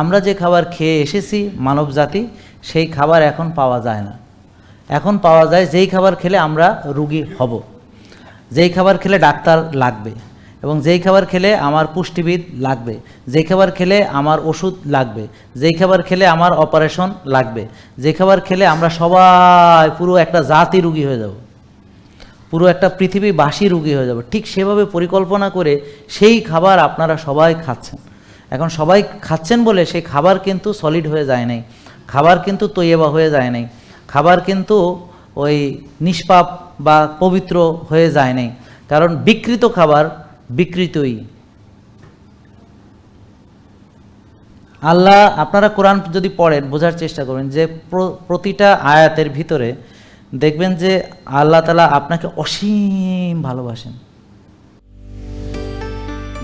আমরা যে খাবার খেয়ে এসেছি মানব জাতি, সেই খাবার এখন পাওয়া যায় না। এখন পাওয়া যায় যেই খাবার খেলে আমরা রুগী হব, যেই খাবার খেলে ডাক্তার লাগবে এবং যেই খাবার খেলে আমার পুষ্টিবিদ লাগবে, যেই খাবার খেলে আমার ওষুধ লাগবে, যেই খাবার খেলে আমার অপারেশন লাগবে যে খাবার খেলে আমরা সবাই পুরো একটা জাতি রুগী হয়ে যাব, পুরো একটা পৃথিবীবাসী রুগী হয়ে যাবে। ঠিক সেভাবে পরিকল্পনা করে সেই খাবার আপনারা সবাই খাচ্ছেন। এখন সবাই খাচ্ছেন বলে সেই খাবার কিন্তু সলিড হয়ে যায় নাই। খাবার কিন্তু তৈয়বা হয়ে যায় নাই। খাবার কিন্তু ওই নিষ্পাপ বা পবিত্র হয়ে যায় নাই। কারণ বিকৃত খাবার বিকৃতই। আল্লাহ আপনারা কোরআন যদি পড়েন, বোঝার চেষ্টা করবেন যে প্রতিটা আয়াতের ভিতরে দেখবেন যে আল্লাহ তালা আপনাকে অসীম ভালোবাসেন।